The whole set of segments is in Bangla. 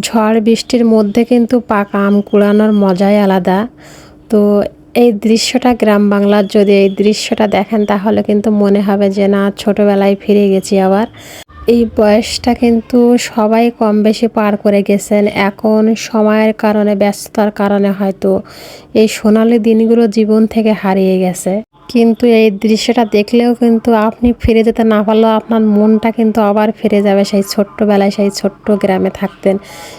ঝড় বৃষ্টির মধ্যে কিন্তু পাকা আম কুড়ানোর মজাই আলাদা। তো এই দৃশ্যটা গ্রাম বাংলার যদি এই দৃশ্যটা দেখেন তাহলে কিন্তু মনে হবে যে না, ছোটোবেলায় ফিরে গেছি আবার। এই বয়সটা কিন্তু সবাই কম বেশি পার করে গেছেন। এখন সময়ের কারণে, ব্যস্ততার কারণে হয়তো এই সোনালি দিনগুলো জীবন থেকে হারিয়ে গেছে। কিন্তু এই দৃশ্যটা দেখলেও কিন্তু আপনি ফিরে যেতে না পারলেও আপনার মনটা কিন্তু আবার ফিরে যাবে সেই ছোট্টবেলায় সেই ছোট্ট গ্রামে থাকতেন।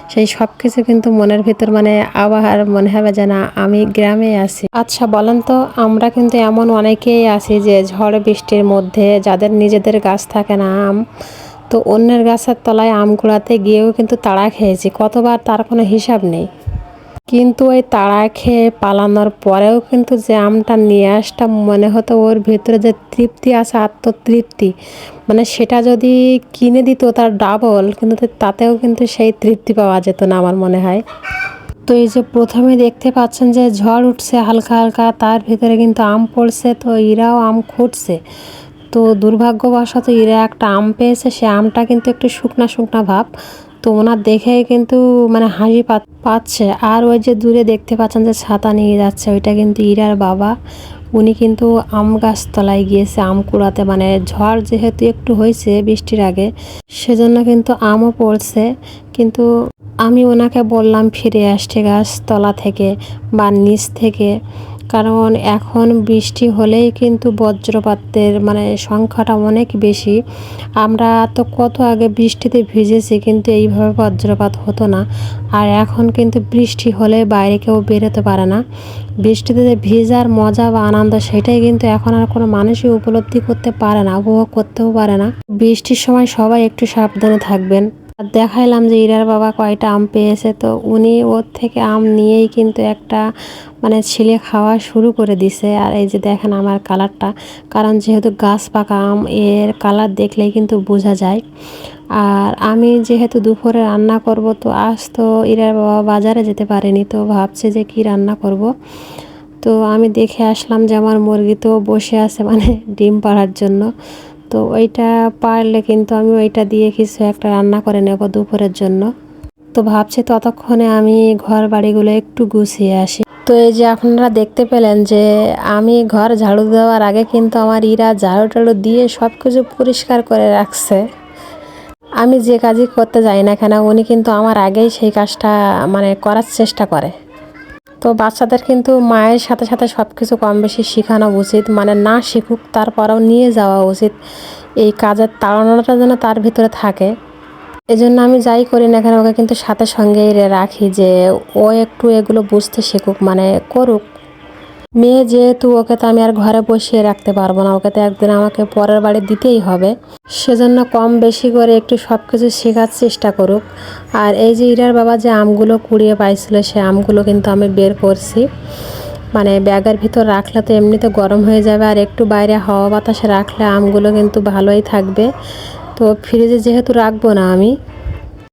সেই সব কিছু কিন্তু মনের ভিতর মানে আবার মনে হবে যে না, আমি গ্রামে আছি। আচ্ছা বলেন তো, আমরা কিন্তু এমন অনেকেই আছি যে ঝড় বৃষ্টির মধ্যে যাদের নিজেদের গাছ থাকে না আম, তো অন্যের গাছের তলায় আম গিয়েও কিন্তু তাড়া খেয়েছি। কতবার তার কোনো হিসাব নেই। কিন্তু ওই তাড়া খেয়ে পালানোর পরেও কিন্তু যে আমটা নিয়ে আসটা মনে হতো ওর ভিতরে যে তৃপ্তি আছে, আত্মতৃপ্তি। মানে সেটা যদি কিনে দিত তার ডাবল কিন্তু তাতেও কিন্তু সেই তৃপ্তি পাওয়া যেত না আমার মনে হয়। তো এই যে প্রথমে দেখতে পাচ্ছেন যে ঝড় উঠছে হালকা হালকা, তার ভিতরে কিন্তু আম পড়ছে, তো ইরাও আম খুঁটছে তো দুর্ভাগ্যবশত ইরা একটা আম পেয়েছে, সে আমটা কিন্তু একটু শুকনা শুকনা ভাব। তো ওনার দেখে কিন্তু মানে হাসি পাচ্ছে। আর ওই যে দূরে দেখতে পাচ্ছেন যে ছাতা নিয়ে যাচ্ছে, ওইটা কিন্তু ইরার বাবা। উনি কিন্তু আম গাছ তলায় গিয়েছে, আম কুড়াতে। মানে ঝড় যেহেতু একটু হয়েছে বৃষ্টির আগে, সেজন্য কিন্তু আমও পড়ছে। কিন্তু আমি ওনাকে বললাম, ফিরে আসছে গাছ তলা থেকে বা নিচ থেকে। কারণ এখন বৃষ্টি হলেই কিন্তু বজ্রপাতের মানে সংখ্যাটা অনেক বেশি। আমরা তো কত আগে বৃষ্টিতে ভিজেছি কিন্তু এইভাবে বজ্রপাত হতো না। আর এখন কিন্তু বৃষ্টি হলে বাইরে কেউ বেরোতে পারে না। বৃষ্টিতে যে ভিজার মজা বা আনন্দ সেটাই কিন্তু এখন আর কোনো মানুষই উপলব্ধি করতে পারে না, উপভোগ করতেও পারে না। বৃষ্টির সময় সবাই একটু সাবধানে থাকবেন। আর দেখাইলাম যে ইরার বাবা কয়টা আম পেয়েছে। তো উনি ওর থেকে আম নিয়েই কিন্তু একটা মানে ছেলে খাওয়া শুরু করে দিছে। আর এই যে দেখেন আমার কালারটা, কারণ যেহেতু গাছ পাকা আম, এর কালার দেখলেই কিন্তু বোঝা যায়। আর আমি যেহেতু দুপুরে রান্না করব, তো আজ তো ইরার বাবা বাজারে যেতে পারেনি, তো ভাবছে যে কি রান্না করব। তো আমি দেখে আসলাম যে আমার মুরগি তো বসে আছে মানে ডিম পাড়ার জন্য। তো ওইটা পারলে কিন্তু আমি ওইটা দিয়ে কিছু একটা রান্না করে নেব দুপুরের জন্য। তো ভাবছি ততক্ষণে আমি ঘর বাড়িগুলো একটু গুছিয়ে আসি। তো এই যে আপনারা দেখতে পেলেন যে আমি ঘর ঝাড়ু দেওয়ার আগে কিন্তু আমার ইরা ঝাড়ু টাড়ু দিয়ে সব কিছু পরিষ্কার করে রাখছে। আমি যে কাজই করতে যাই না কেন, উনি কিন্তু আমার আগেই সেই কাজটা মানে করার চেষ্টা করে। তো বাচ্চাদের কিন্তু মায়ের সাথে সাথে সব কিছু কম বেশি শেখানো উচিত মানে না শিখুক তারপরেও নিয়ে যাওয়া উচিত। এই কাজের তাড়ানোটা যেন তার ভিতরে থাকে। এজন্য আমি যাই করি না এখানে ওকে কিন্তু সাথে সঙ্গেই রাখি যে ও একটু এগুলো বুঝতে শিখুক মানে করুক। মেয়ে যেহেতু, ওকে তো আমি আর ঘরে বসিয়ে রাখতে পারব না। ওকে তো একদিন আমাকে পরের বাড়ি দিতেই হবে। সেজন্য কম বেশি করে একটু সব কিছু শেখার চেষ্টা করুক। আর এই যে ইরার বাবা যে আমগুলো কুড়িয়ে পাইছিল, সে আমগুলো কিন্তু আমি বের করছি। মানে ব্যাগের ভিতর রাখলে তো এমনিতে গরম হয়ে যাবে, আর একটু বাইরে হাওয়া বাতাসে রাখলে আমগুলো কিন্তু ভালোই থাকবে। তো ফ্রিজে যেহেতু রাখব না আমি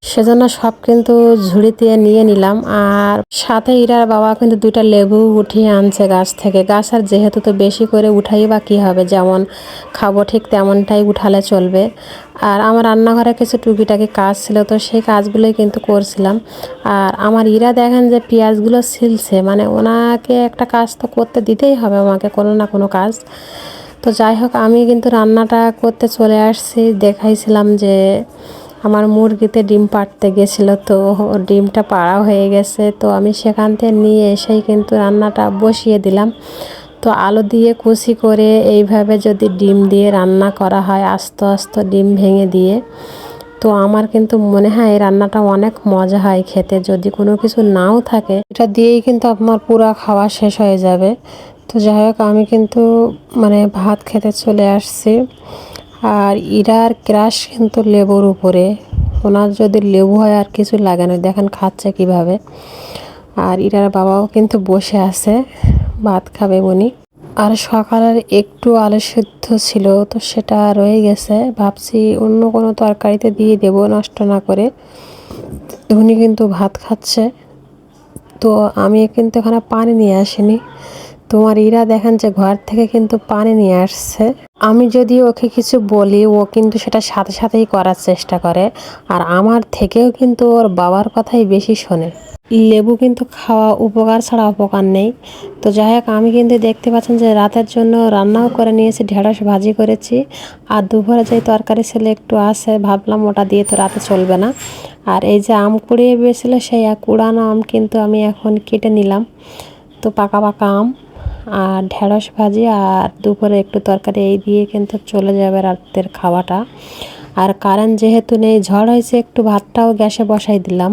সেজন্য সব কিন্তু ঝুড়িতে নিয়ে নিলাম। আর সাথে ইরার বাবা কিন্তু দুইটা লেবু উঠিয়ে আনছে গাছ থেকে। গাছ আর যেহেতু তো বেশি করে উঠাই বা কী হবে, যেমন খাব ঠিক তেমনটাই উঠালে চলবে। আর আমার রান্নাঘরে কিছু টুকিটাকি কাজ ছিল, তো সেই কাজগুলোই কিন্তু করছিলাম। আর আমার ইরা দেখেন যে পেঁয়াজগুলো ছিলছে মানে ওনাকে একটা কাজ তো করতে দিতেই হবে আমাকে কোনো না কোনো কাজ। তো যাই হোক, আমি কিন্তু রান্নাটা করতে চলে আসছি। দেখাইছিলাম যে আমার মুরগিতে ডিম পাড়তে গেছিল তো ডিমটা পাড়া হয়ে গেছে। তো আমি সেখান থেকে নিয়ে এসেই কিন্তু রান্নাটা বসিয়ে দিলাম। তো আলু দিয়ে কুচি করে এইভাবে যদি ডিম দিয়ে রান্না করা হয় আস্তে আস্তে ডিম ভেঙে দিয়ে, তো আমার কিন্তু মনে হয় এই রান্নাটা অনেক মজা হয় খেতে। যদি কোনো কিছু নাও থাকে, এটা দিয়েই কিন্তু আপনার পুরো খাওয়া শেষ হয়ে যাবে। তো যাই হোক, আমি কিন্তু মানে ভাত খেতে চলে আসছি। আর ইরার ক্রাশ কিন্তু লেবুর উপরে। ওনার যদি লেবু হয় আর কিছু লাগে না, দেখেন খাচ্ছে কীভাবে। আর ইরার বাবাও কিন্তু বসে আছে, ভাত খাবে উনি। আর সকালের একটু আলু সিদ্ধ ছিল, তো সেটা রয়ে গেছে। ভাবছি অন্য কোনো তরকারিতে দিয়ে দেব, নষ্ট না করে। উনি কিন্তু ভাত খাচ্ছে। তো আমি কিন্তু এখানে পানি নিয়ে আসিনি। তোমার ইরা দেখেন যে ঘর থেকে কিন্তু পানি নিয়ে আসছে। আমি যদি ওকে কিছু বলি, ও কিন্তু সেটা সাথে সাথেই করার চেষ্টা করে। আর আমার থেকেও কিন্তু ওর বাবার কথাই বেশি শোনে। লেবু কিন্তু খাওয়া উপকার ছাড়া উপকার নেই। তো যাই হোক, আমি কিন্তু দেখতে পাচ্ছেন যে রাতের জন্য রান্নাও করে নিয়েছি, ঢেঁড়স ভাজি করেছি। আর দুপুরে যে তরকারি ছিল একটু আছে, ভাবলাম ওটা দিয়ে তো রাতে চলবে না। আর এই যে আম কুড়িয়ে বেছিল, সেই কুড়ানো আম কিন্তু আমি এখন কেটে নিলাম। তো পাকা পাকা আম। আর ঢেঁড়স ভাজি আর দুপুরে একটু তরকারি, এই দিয়ে কিন্তু চলে যাবে রাতের খাওয়াটা। আর কারেন্ট যেহেতু নেই, ঝড় হয়েছে, একটু ভাতটাও গ্যাসে বসাই দিলাম।